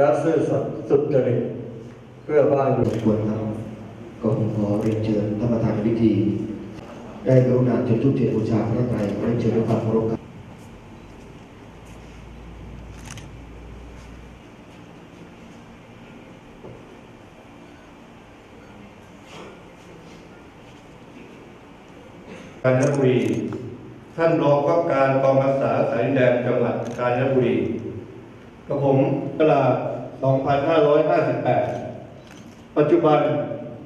และซื่อสัตย์สุจริตเพื่อบ้านเมืองควรครับก็ผมขอเรียนเชิญท่านประธานพิธี ได้กรุณาจุดธูปเทียนบูชาพระไตรเรียนเชิญด้วยความเคารพครับกาญจนบุรี ท่านรองว่าการกองรักษาสายแดนจังหวัดกาญจนบุรี กระผมตลา2558 ปัจจุบัน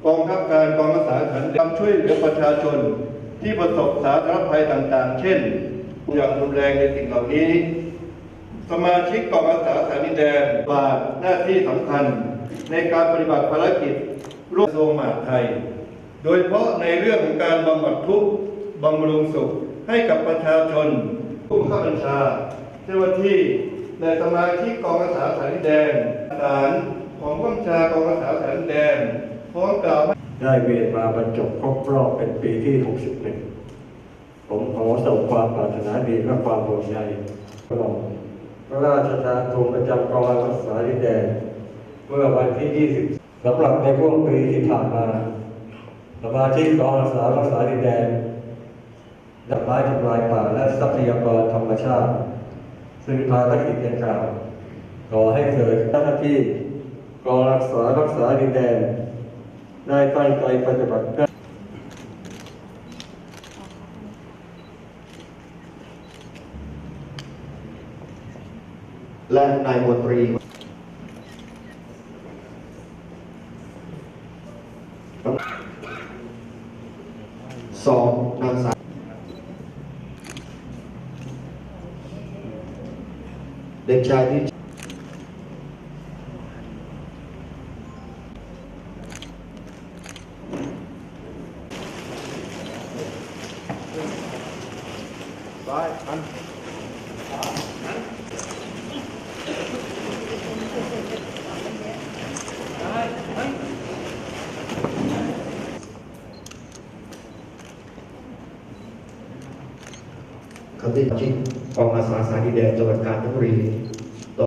กองทัพการกองรักษาสานแดนช่วยเหลือประชาชนที่ประสบสาธารณภัยต่างๆ เช่น อย่างรุนแรงในสิ่งเหล่านี้ สมาชิกกองอาสาสายดินแดนบาทหน้าที่สำคัญ ในการปฏิบัติภารกิจร่วมกระทรงมหาดไทย โดยเฉพาะในเรื่องของการบำบัดทุกข์บำรุงสุขให้กับประชาชนผู้บังคับบัญชาเจ้าหน้าที่ ในสมาชิกกองอาสาสายดินแดนฐานของผู้บัญชากองอาสาสายดินแดนพร้อมกล่าวได้เวียนมาบรรจบครบรอบเป็นปีที่ 61 ผมขอส่งความปรารถนาดีและความห่วงใยพระองค์พระราชทานธงประจำกองรักษาดินแดนเมื่อวันที่ 20สำหรับในช่วงปีที่ผ่านมาสมาชิกกองอาสารักษาดินแดนดับไม้ทำลายป่าและทรัพยากรธรรมชาติ ซึ่งภารกิจดังกล่าวขอให้เกิดเจ้าหน้าที่กองรักษารักษาดินแดน ได้ตั้งใจปฏิบัติเพื่อและนายมนตรีสองนางสาว เด็กชายที่คำที่ชิกกองอาสาสายดิน แดนจังห